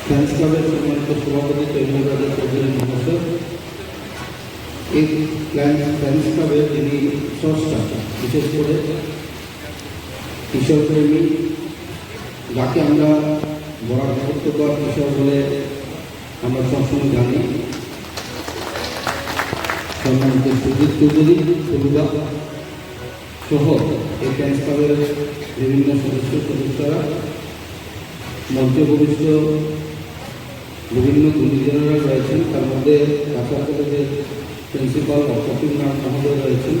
Friends ক্লাবের সভাপতি তৈরি রাজা চৌধুরী এই ফ্রেন্ডস ক্লাবের বিশেষ করে কিশোর প্রেমী যাকে আমরা বড় ভক্তকর কিশোর বলে আমরা সবসময় জানি সম্মানিত সুজিত চৌধুরী সুবিধা সহ এই ফ্রেন্ডস ক্লাবের বিভিন্ন সদস্য সদস্যরা মঞ্চে ভবিষ্ঠ বিভিন্ন গুণীজনেরা রয়েছেন। তার মধ্যে কাছাড় কলেজের প্রিন্সিপাল অশোকিন নাথ মহোদয় রয়েছেন।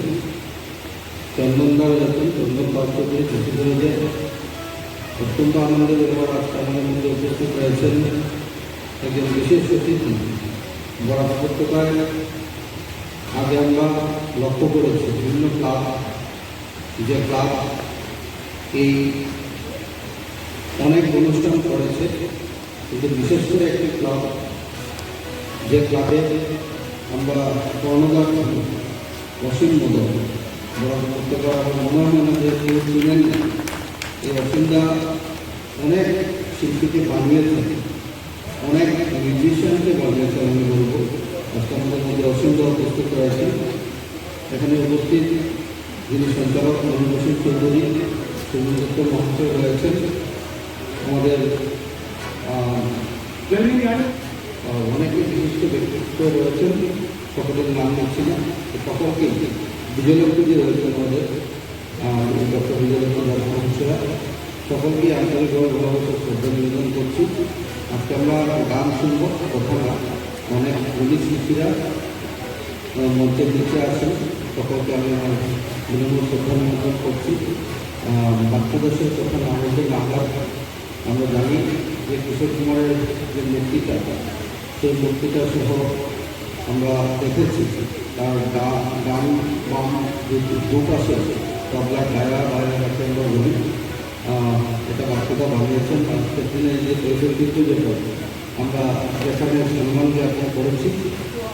চন্দনদা রয়েছেন। চন্দন পাল চৌধুরী শশী রয়েছেন। অত্যন্ত আনন্দের ব্যাপার আজকে আমাদের মধ্যে উপস্থিত রয়েছেন একজন বিশেষ অতিথি। বরাক উপত্যকায় আগে আমরা লক্ষ্য করেছি, বিভিন্ন ক্লাব, যে ক্লাব এই অনেক অনুষ্ঠান করেছে। কিন্তু বিশেষ করে একটি ক্লাব, যে ক্লাবে আমরা কর্ণদার অসীম বরং করতে পারা মনে হয় না যে কেউ চিনেন না। এই অসীমদা অনেক শিল্পীকে বানিয়েছেন, অনেক মিউজিশিয়ানকে বানিয়েছেন আমি বলব। আজকে আমাদের মধ্যে অসীমদা উপস্থিত রয়েছেন এখানে উপস্থিত যিনি সঞ্চালক মনোজ চৌধুরী সুমন্ত মহাশয় রয়েছেন। আমাদের অনেকে বিশিষ্ট ব্যক্তিত্ব রয়েছেন সকলের নাম নিচ্ছি না সকলকে বিজয়লক্ষ্মী যে রয়েছেন আমাদের ডক্টর বিজয়লক্ষ্মী মহাশয়া সকলকে আন্তরিকভাবে ভালোবাসা শ্রদ্ধা নিবেদন করছি। আজকে আমরা গান শুনব কথা না অনেক পুলিশ শিল্পীরা মঞ্চের নিচে আছেন সকলকে আমি আমার বিনম্র শ্রদ্ধা নিবেদন করছি। আহ, বাচ্চাদেশের কথা না বলতে বাংলা আমরা জানি যে কিশোর কুমারের যে মূর্তিটা, সেই মূর্তিটা সহ আমরা দেখেছি তার গান, বাম যে দুপ আছে তবলা গায়া গায়া গাছে আমরা বলি। এটা বাচ্চাটা বানিয়েছেন। আজকের দিনে যে বৈশিষ্ট্য যেটা আমরা যেখানে সম্মান জ্ঞাপন করেছি,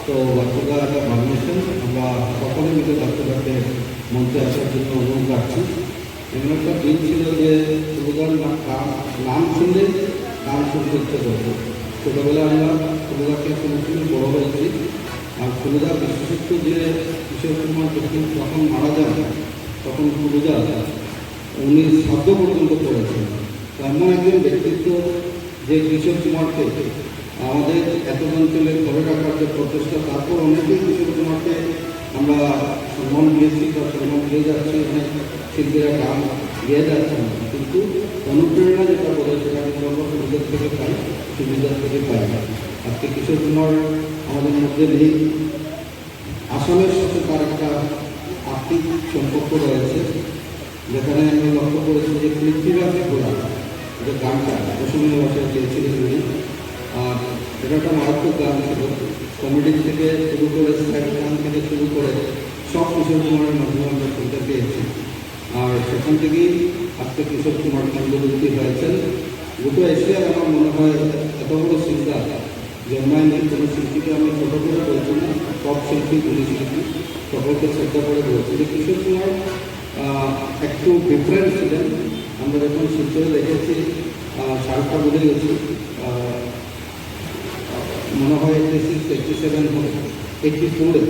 তো বাচ্চারা এটা বানিয়েছেন। আমরা সকলে মিলে বাচ্চাটাকে মঞ্চে আসার জন্য অনুরোধ রাখছি। এমন একটা দিন ছিল যে নাম শুনলে নাম শুনতে ইচ্ছে করতো ছোটোবেলায় আমরা সুবিধাকে শুনেছি, বড় হয়েছি। আর সুবিধা বিশেষত্ব যে কিশোর কুমার যখন যখন মারা যান, তখন সুবিধা উনি শব্দ পর্যন্ত করেছেন। এমন একজন ব্যক্তিত্ব যে কিশোর কুমারকে আমাদের এত অঞ্চলে ধরে রাখার যে প্রচেষ্টা, তারপর অনেকেই কিশোর কুমারকে আমরা সম্মান দিয়েছি বা সম্মান দিয়ে যাচ্ছি অনেক শিল্পীরা গান গিয়ে না কিন্তু অনুপ্রেরণা যেটা বলে সেটা আমি বলব সুবিধার থেকে পাই সুবিধার থেকে পাই আজকে কিশোর কুমার আমাদের মধ্যে নেই। আসামের সাথে তার একটা আর্থিক সম্পর্ক রয়েছে, যেখানে আমি লক্ষ্য করেছি যে পৃথিবীব্যাপী ঘোরা যে গানটা অসমীয় ভাষায় চেয়েছিলেন উনি, আর এটা একটা মারাত্মক গান ছিল। কমেডি থেকে শুরু করে স্যাড গান থেকে শুরু করে সব কিশোর কুমারের মাধ্যমে আমরা শুনতে পেয়েছি। আর সেখান থেকেই আজকে কিশোর কুমার চন্দ্রবর্তী হয়েছেন গোটা এশিয়ার আমার মনে হয় এত বড় চিন্তা জন্মায়নি কোনো শিল্পীকে আমি ছোটো করে বলছি না, সব শিল্পী গুলি শিল্পী, সকলকে শ্রদ্ধা করে বলছি। যে কিশোর কুমার একটু ডিফারেন্ট ছিলেন। আমরা যখন শিল্পীরা দেখেছি সালটা বলে গেছি মনে হয় এইটি সিক্স এইটি সেভেন হবে এইটি ফোরে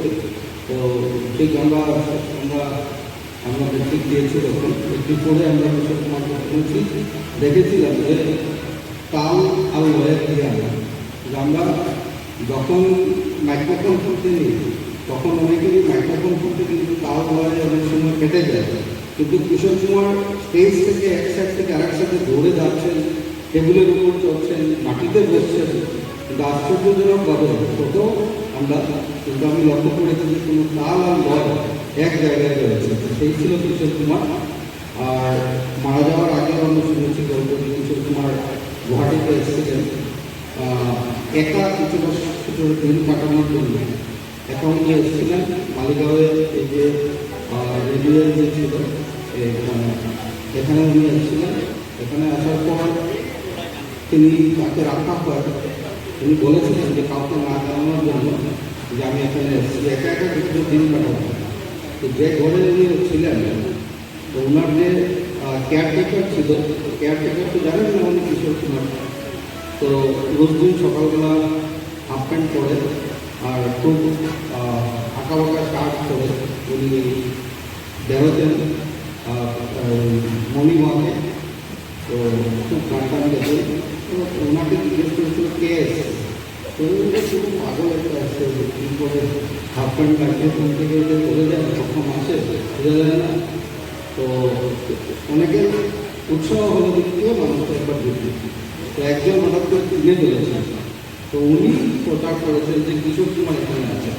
তো ঠিক আমরা আমরা আমরা মেট্রিক দিয়েছি তখন এইটি ফোরে আমরা কিশোর কুমারকে শুনেছি দেখেছিলাম যে তাল আর লয়ের দিয়ে আমরা যখন মাইক্রোফোন শুনতে নিই তখন অনেকেরই মাইক্রোফোন শুনতে কিন্তু তাল লয়ে অনেক সময় কেটে যায়। কিন্তু কিশোর কুমার স্টেজ থেকে এক সাইড থেকে আরেক সাইডে দৌড়ে যাচ্ছেন টেবিলের উপর বসছেন কিন্তু আশ্চর্যজনকভাবে ছোট আমরা কিন্তু আমি লক্ষ্য করেছি যে কোনো তাল আর লয় এক জায়গায় রয়েছে। সেই ছিল কিশোর কুমার। আর মারা যাওয়ার আগে আমরা শুনেছি গল্প কিশোর কুমার গুয়াহাটিতে এসেছিলেন। একা কিছু বছর দিন কাটানোর জন্য একা উনি এসেছিলেন। মালিগাঁওয়ে এই যে রেডিও যে ছিল এখানে এখানে উনি এসেছিলেন। এখানে আসার পর তিনি তাকে রাখা হয়। তিনি বলেছিলেন যে কাউকে না জানানোর জন্য যে আমি এখানে এসেছি, একা একা কিছু দিন কাটাবো। তো যে ঘরে উনি ছিলেন, তো ওনার যে কেয়ারটেকার ছিল কেয়ারটেকার তো জানেন না উনি কিশোর করেছিলাম তো রোজ দিন সকালবেলা হাফ প্যান্ট পরে আর খুব আঁকা বাঁকা শার্ট পরে উনি বেরোতেন মণিমাকে তো খুব গান টান গেছে তো ওনাকে জিজ্ঞেস করেছিল কে এসছে। তো শুধু পাগল একটা আসছে কী করে হাফ প্যান্ট লাগিয়ে ঘুম থেকে উঠে চলে যায় কখন আসে বোঝা যায় না। তো অনেকের উৎসাহ হলো থেকে মানুষটা একবার দেখি তো একজন হঠাৎ করে কিনে ফেলেছেন তো উনি প্রচার করেছেন যে কিশোর কুমার এখানে আছে।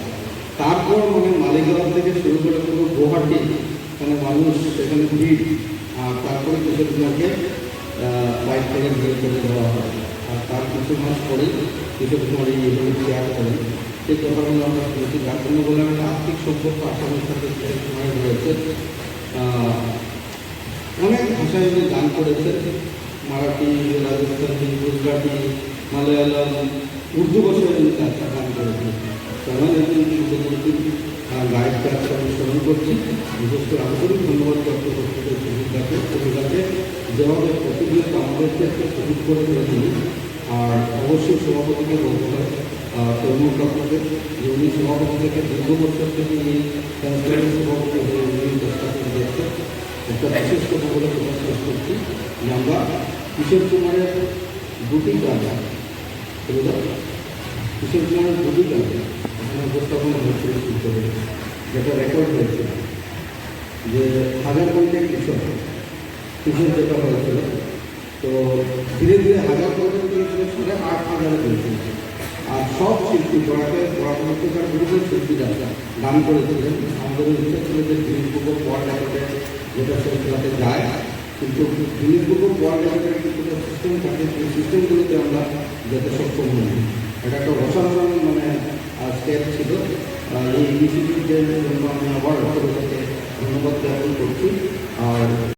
তারপর মানে মালিগাঁও থেকে শুরু করে পুরো গুয়াহাটি মানে মানুষ সেখানে ভিড়। আর তারপরে কিশোর কুমারকে বাইক থেকে বের করে দেওয়া হয়। আর তার কিছু মাস পরেই কিশোর কুমার এই ইভেন্ট শেয়ার করেন সেই কথাগুলো আমরা শুনেছি, যার জন্য বললাম একটা আর্থিক সম্পর্ক আসামের সাথে কুমারের রয়েছে অনেক ভাষায় উনি গান করেছেন। মারাঠি, রাজস্থানি, গুজরাটি, মালায়ালাম, উর্দু ভাষায় উনি চারটা গান করেছেন। তেমন একজন শুভমূর্তি গায়ককে আজকে স্মরণ করছি। বিশেষ করে আন্তরিক ধন্যবাদ ব্যক্ত করতে চাই। যেভাবে আমাদেরকে সুযোগ করে ফেলেছিলেন আর অবশ্যই সভাপতিকে হয় তরুণ কাকুকে যে উনি সভাপতি থেকে দীর্ঘ বছর থেকে এই সংস্থার সভাপতি হয়ে উনি চেষ্টা করে যাচ্ছেন একটা বিশেষ কথা বলে প্রকাশ করছি। যে আমরা কিশোর কুমারের দুটি গান? কিশোর কুমারের দুটি গান এখানে উপস্থাপনা হয়েছিল শুনতে যেটা রেকর্ড হয়েছিল। যে হাজার পঞ্চাশ কিশোর কিশোর যেটা হয়েছিল তো ধীরে ধীরে হাজার কিশোর সাড়ে আট হাজারে হয়েছিল আর সব শিল্পী পড়াতে পড়াশোনার গ্রুপের শিল্পীরা গান করেছিলেন, আমাদের ইচ্ছা ছিল যে জিনিসগুলো পর লেখাতে যেটা সেই খেলাতে যায়, কিন্তু জিনিসগুলো পর লেখাতে কিছু সিস্টেম থাকে, সেই সিস্টেমগুলোতে আমরা যেতে সক্ষম হই এটা একটা অসাধারণ মানে স্টেপ ছিল। এই ইনিশিয়েটিভের জন্য আমি আবার ধন্যবাদ জ্ঞাপন করছি। আর